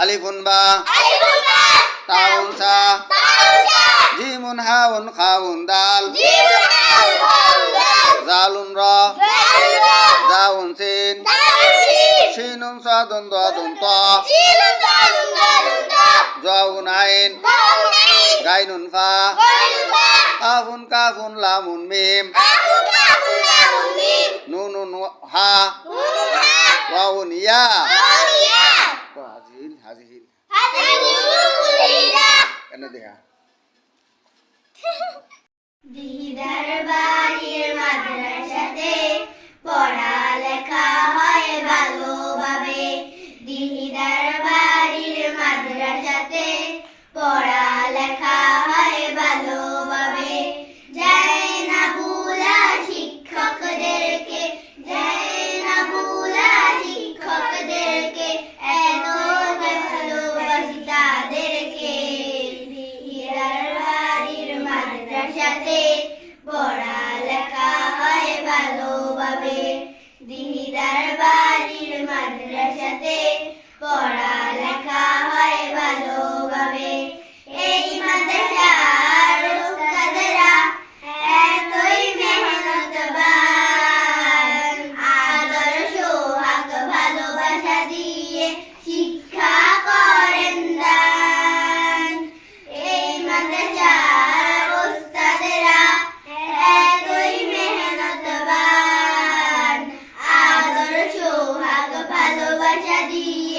আলিফুন বা তাউন সা জিমুন হাউন খাউন দাল। জালুন র। জাউন সিন। শিনুন সাদুন দাদুন ত। জাউন আইন। গাইনুন ফা। কাফুন কাফুন লামুন মিম। নুনুন হা। ওয়াউন ইয়া। হাজিল কেন বাড়ির মাদ্রাসাতে পড়ালেখা হয় ভালোভাবে। দিদার বাড়ির মাদ্রাসাতে পড়ালেখা وشديد